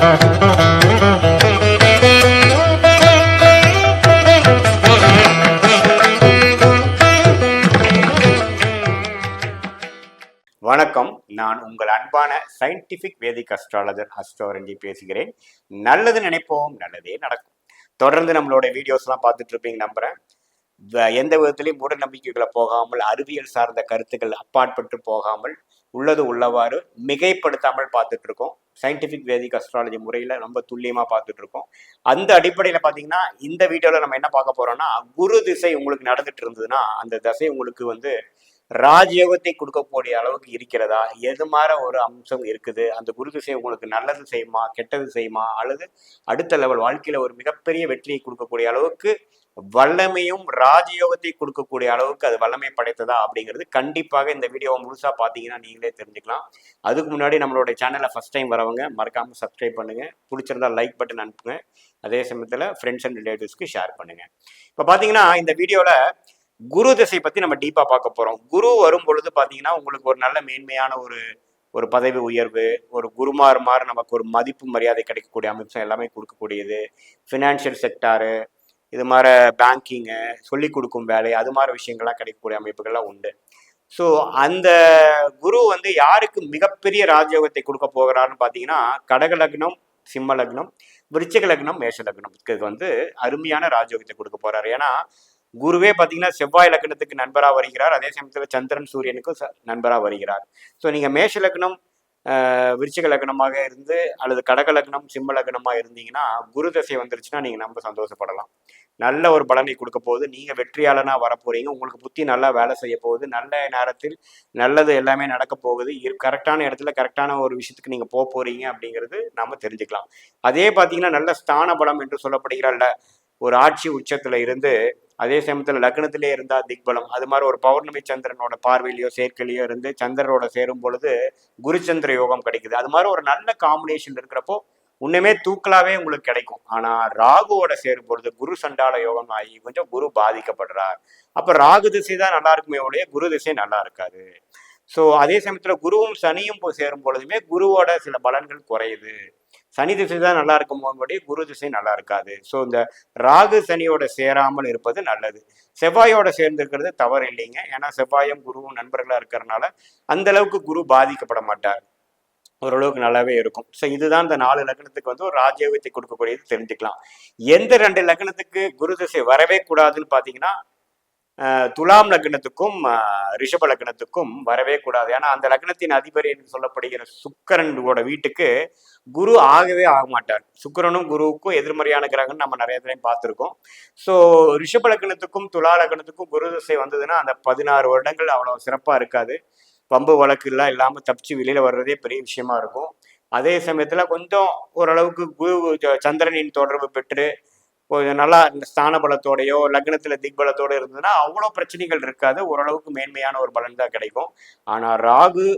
வணக்கம். நான் உங்கள் அன்பான சயின்டிபிக் வேதிக் அஸ்ட்ராலஜர் அஸ்ட்ரோரஞ்சி பேசுகிறேன். நல்லது நினைப்போம் நல்லதே நடக்கும். தொடர்ந்து நம்மளோட வீடியோஸ்லாம் பார்த்துட்டு இருப்பீங்க நம்புறேன். எந்த விதத்திலையும் மூட நம்பிக்கைகளை போகாமல் அறிவியல் சார்ந்த கருத்துக்கள் அப்பாற்பட்டு போகாமல் உள்ளது உள்ளவாறு மிகைப்படுத்தாமல் பார்த்துட்டு இருக்கோம். சயின்டிஃபிக் வேதிக் அஸ்ட்ராலஜி முறையில் ரொம்ப துல்லியமாக பார்த்துட்டு இருக்கோம் அந்த அடிப்படையில் பார்த்தீங்கன்னா இந்த வீடியோவில் நம்ம என்ன பார்க்க போகிறோம்னா குரு திசை உங்களுக்கு நடந்துட்டு இருந்ததுன்னா அந்த திசை உங்களுக்கு வந்து ராஜயோகத்தை கொடுக்கக்கூடிய அளவுக்கு இருக்கிறதா? எது மாதிரி ஒரு அம்சம் இருக்குது? அந்த குரு திசை உங்களுக்கு நல்லது செய்யுமா? கெட்டது செய்யுமா? அல்லது அடுத்த லெவல் வாழ்க்கையில் ஒரு மிகப்பெரிய வெற்றியை கொடுக்கக்கூடிய அளவுக்கு வல்லமையும் ராஜயோகத்தை கொடுக்கக்கூடிய அளவுக்கு அது வல்லமை படைத்ததா அப்படிங்கிறது கண்டிப்பாக இந்த வீடியோவை முழுசாக பார்த்தீங்கன்னா நீங்களே தெரிஞ்சுக்கலாம். அதுக்கு முன்னாடி நம்மளோட சேனலை ஃபஸ்ட் டைம் வரவங்க மறக்காமல் சப்ஸ்கிரைப் பண்ணுங்கள் பிடிச்சிருந்தா லைக் பட்டன் அனுப்புங்க. அதே சமயத்தில் ஃப்ரெண்ட்ஸ் அண்ட் ரிலேட்டிவ்ஸ்க்கு ஷேர் பண்ணுங்கள் இப்போ பார்த்தீங்கன்னா இந்த வீடியோவில் குரு திசை பற்றி நம்ம டீப்பாக பார்க்க போகிறோம் குரு வரும் பொழுது பார்த்தீங்கன்னா உங்களுக்கு ஒரு நல்ல மேன்மையான ஒரு ஒரு பதவி உயர்வு ஒரு குருமார் மாதிரி நமக்கு ஒரு மதிப்பு மரியாதை கிடைக்கக்கூடிய அம்சம் எல்லாமே கொடுக்கக்கூடியது. ஃபினான்ஷியல் செக்டாரு இது மாதிரி பேங்கிங்கு சொல்லிக் கொடுக்கும் வேலை அது மாதிரி விஷயங்கள்லாம் கிடைக்கக்கூடிய அமைப்புகள்லாம் உண்டு. ஸோ அந்த குரு வந்து யாருக்கு மிகப்பெரிய ராஜயோகத்தை கொடுக்க போகிறாருன்னு பார்த்தீங்கன்னா கடக லக்னம் சிம்ம லக்னம் விருச்சிக லக்னம் மேஷ லக்னம். இதுக்கு வந்து அருமையான ராஜயோகத்தை கொடுக்க போறாரு. ஏன்னா குருவே பார்த்தீங்கன்னா செவ்வாய் லக்னத்துக்கு நண்பராக வருகிறார். அதே சமயத்தில் சந்திரன் சூரியனுக்கும் ச- நண்பராக வருகிறார். ஸோ நீங்கள் மேஷ லக்னம் விருச்சிக லக்னமாக இருந்து அல்லது கடக லக்னம் சிம்ம லக்னமாக இருந்தீங்கன்னா குரு தசை வந்துருச்சுன்னா நீங்கள் ரொம்ப சந்தோஷப்படலாம். நல்ல ஒரு பலனை கொடுக்க போகுது. நீங்கள் வெற்றியாளனாக வர உங்களுக்கு புத்தி நல்லா வேலை செய்ய போகுது. நல்ல நேரத்தில் நல்லது எல்லாமே நடக்க போகுது. கரெக்டான இடத்துல கரெக்டான ஒரு விஷயத்துக்கு நீங்கள் போக போகிறீங்க அப்படிங்கிறது நம்ம தெரிஞ்சுக்கலாம். அதே பார்த்தீங்கன்னா நல்ல ஸ்தான பலம் என்று சொல்லப்படுகிறல்ல ஒரு ஆட்சி உச்சத்தில் இருந்து அதே சமயத்தில் லக்னத்திலே இருந்தால் திக்பலம். அது மாதிரி ஒரு பௌர்ணமி சந்திரனோட பார்வையிலையோ சேர்க்கையிலையோ இருந்து சந்திரனோட சேரும் பொழுது குருச்சந்திர யோகம் கிடைக்குது. அது மாதிரி ஒரு நல்ல காம்பினேஷன் இருக்கிறப்போ உன்னுமே தூக்கலாவே உங்களுக்கு கிடைக்கும். ஆனா ராகுவோட சேரும் பொழுது குரு சண்டால யோகம் ஆகி கொஞ்சம் குரு பாதிக்கப்படுறார். அப்ப ராகு திசை தான் நல்லா இருக்குமே ஒழிய குரு திசை நல்லா இருக்காது. ஸோ அதே சமயத்துல குருவும் சனியும் சேரும் பொழுதுமே குருவோட சில பலன்கள் குறையுது. சனி திசை தான் நல்லா இருக்கும்போது குரு திசை நல்லா இருக்காது. ஸோ இந்த ராகு சனியோட சேராமல் இருப்பது நல்லது. செவ்வாயோட சேர்ந்திருக்கிறது தவறு இல்லைங்க. ஏன்னா செவ்வாயும் குருவும் நண்பர்களாக இருக்கிறதுனால அந்த அளவுக்கு குரு பாதிக்கப்பட மாட்டார். ஓரளவுக்கு நல்லாவே இருக்கும். ஸோ இதுதான் இந்த நாலு லக்னத்துக்கு வந்து ஒரு ராஜயோகத்தை கொடுக்கக்கூடியது தெரிஞ்சுக்கலாம். எந்த ரெண்டு லக்னத்துக்கு குரு திசை வரவே கூடாதுன்னு பார்த்தீங்கன்னா துலாம் லக்னத்துக்கும் ரிஷப லக்னத்துக்கும் வரவே கூடாது. ஏன்னா அந்த லக்னத்தின் அதிபர் என்று சொல்லப்படுகிற சுக்கரனோட வீட்டுக்கு குரு ஆகவே ஆக மாட்டார். சுக்கரனும் குருவுக்கும் எதிர்மறையான கிரகம் நம்ம நிறைய தடையும் பார்த்துருக்கோம். ஸோ ரிஷப லக்னத்துக்கும் துலா லக்னத்துக்கும் குரு திசை வந்ததுன்னா அந்த பதினாறு வருடங்கள் அவ்வளோ சிறப்பாக இருக்காது. பம்பு வழக்குலாம் இல்லாமல் தப்பிச்சு வெளியில் வர்றதே பெரிய விஷயமா இருக்கும். அதே சமயத்தில் கொஞ்சம் ஓரளவுக்கு குரு சந்திரனின் தொடர்பு பெற்று நல்லா இந்த ஸ்தான பலத்தோடையோ லக்னத்தில் திக்பலத்தோட இருந்ததுன்னா அவ்வளோ பிரச்சனைகள் இருக்காது. ஓரளவுக்கு மேன்மையான ஒரு பலன் தான் கிடைக்கும். ஆனால் ராகு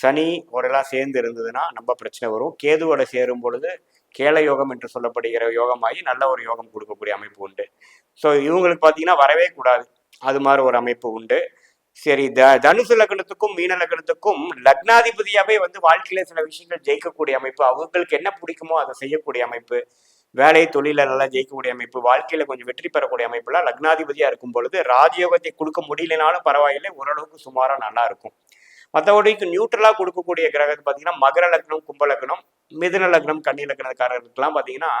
சனி ஓரெல்லாம் சேர்ந்து இருந்ததுன்னா நம்ம பிரச்சனை வரும். கேதுவோட சேரும் பொழுது கேள யோகம் என்று சொல்லப்படுகிற யோகமாகி நல்ல ஒரு யோகம் கொடுக்கக்கூடிய அமைப்பு உண்டு. ஸோ இவங்களுக்கு பார்த்தீங்கன்னா வரவே கூடாது. அது மாதிரி ஒரு அமைப்பு உண்டு. சரி த தனுசு லக்னத்துக்கும் மீன லக்னத்துக்கும் லக்னாதிபதியாவே வந்து வாழ்க்கையில சில விஷயங்கள் ஜெயிக்கக்கூடிய அமைப்பு. அவங்களுக்கு என்ன பிடிக்குமோ அதை செய்யக்கூடிய அமைப்பு. வேலை தொழில நல்லா ஜெயிக்கக்கூடிய அமைப்பு வாழ்க்கையில கொஞ்சம் வெற்றி பெறக்கூடிய அமைப்புலாம் லக்னாதிபதியா இருக்கும் பொழுது ராஜயோகத்தை கொடுக்க முடியலனாலும் பரவாயில்லை ஓரளவுக்கு சுமாரா நல்லா இருக்கும். மற்றபடிக்கு நியூட்ரலாக கொடுக்கக்கூடிய கிரகத்தை பார்த்தீங்கன்னா மகர லக்னம் கும்ப லக்னம் மிதுன லக்னம் கன்னி லக்னக்காரர்களுக்கெல்லாம் பார்த்தீங்கன்னா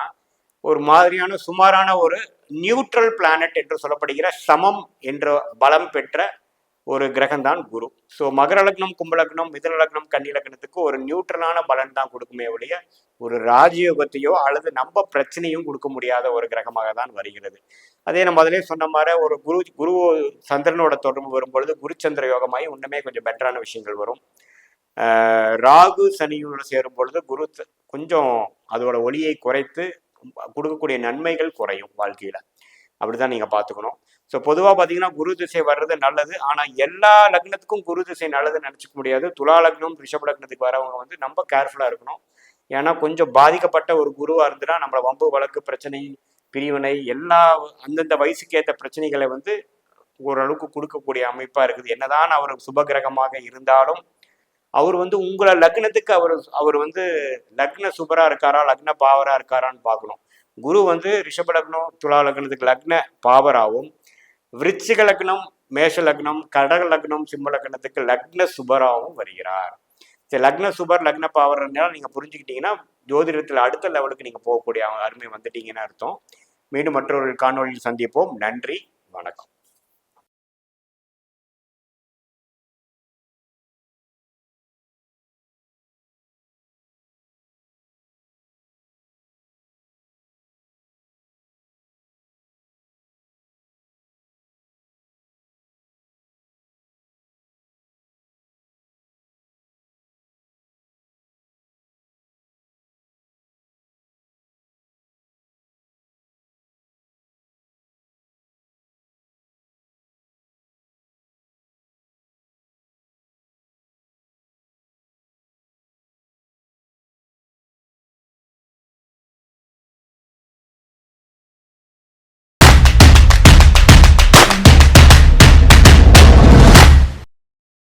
ஒரு மாதிரியான சுமாரான ஒரு நியூட்ரல் பிளானட் என்று சொல்லப்படுகிற சமம் என்ற பலம் பெற்ற ஒரு கிரகம் தான் குரு. ஸோ மகர லக்னம் கும்பலக்னம் மிதன லக்னம் கன்னி லக்னத்துக்கு ஒரு நியூட்ரலான பலன் தான் கொடுக்குமே ஒழிய ஒரு ராஜயோகத்தையோ அல்லது நம்ம பிரச்சனையும் கொடுக்க முடியாத ஒரு கிரகமாக தான் வருகிறது. அதே நம்ம அதிலே சொன்ன மாதிரி ஒரு குரு குரு சந்திரனோட தொடர்பு வரும்பொழுது குருச்சந்திர யோகமாகி இன்னுமே கொஞ்சம் பெட்டரான விஷயங்கள் வரும். ராகு சனியோட சேரும் பொழுது குரு கொஞ்சம் அதோட ஒளியை குறைத்து கொடுக்கக்கூடிய நன்மைகள் குறையும் வாழ்க்கையில. அப்படிதான் நீங்க பாத்துக்கணும் ஸோ பொதுவாக பார்த்தீங்கன்னா குரு திசை வர்றது நல்லது. ஆனால் எல்லா லக்னத்துக்கும் குரு திசை நல்லதுன்னு நினச்சிக்க முடியாது. துலா லக்னம் ரிஷப லக்னத்துக்கு வரவங்க வந்து ரொம்ப கேர்ஃபுல்லாக இருக்கணும். ஏன்னா கொஞ்சம் பாதிக்கப்பட்ட ஒரு குருவாக இருந்துன்னா நம்மளை வம்பு வழக்கு பிரச்சனை பிரிவினை எல்லா அந்தந்த வயசுக்கு ஏற்ற பிரச்சனைகளை வந்து ஓரளவுக்கு கொடுக்கக்கூடிய அமைப்பாக இருக்குது. என்னதான் அவர் சுபகிரகமாக இருந்தாலும் அவர் வந்து உங்களை லக்னத்துக்கு அவர் அவர் வந்து லக்ன சுபராக இருக்காரா லக்ன பாவராக இருக்காரான்னு பார்க்கணும். குரு வந்து ரிஷப லக்னம் துலா லக்னத்துக்கு லக்ன பாவராகவும் விருச்சிக லக்னம் மேஷ லக்னம் கடக லக்னம் சிம்ம லக்னத்துக்கு லக்ன சுபராகவும் வருகிறார். சரி லக்ன சுபர் லக்ன பாவர்னால நீங்க புரிஞ்சுக்கிட்டீங்கன்னா ஜோதிடத்தில் அடுத்த லெவலுக்கு நீங்க போகக்கூடிய அருமை வந்துட்டீங்கன்னு அர்த்தம். மீண்டும் மற்றொரு காணொலியில் சந்திப்போம். நன்றி வணக்கம்.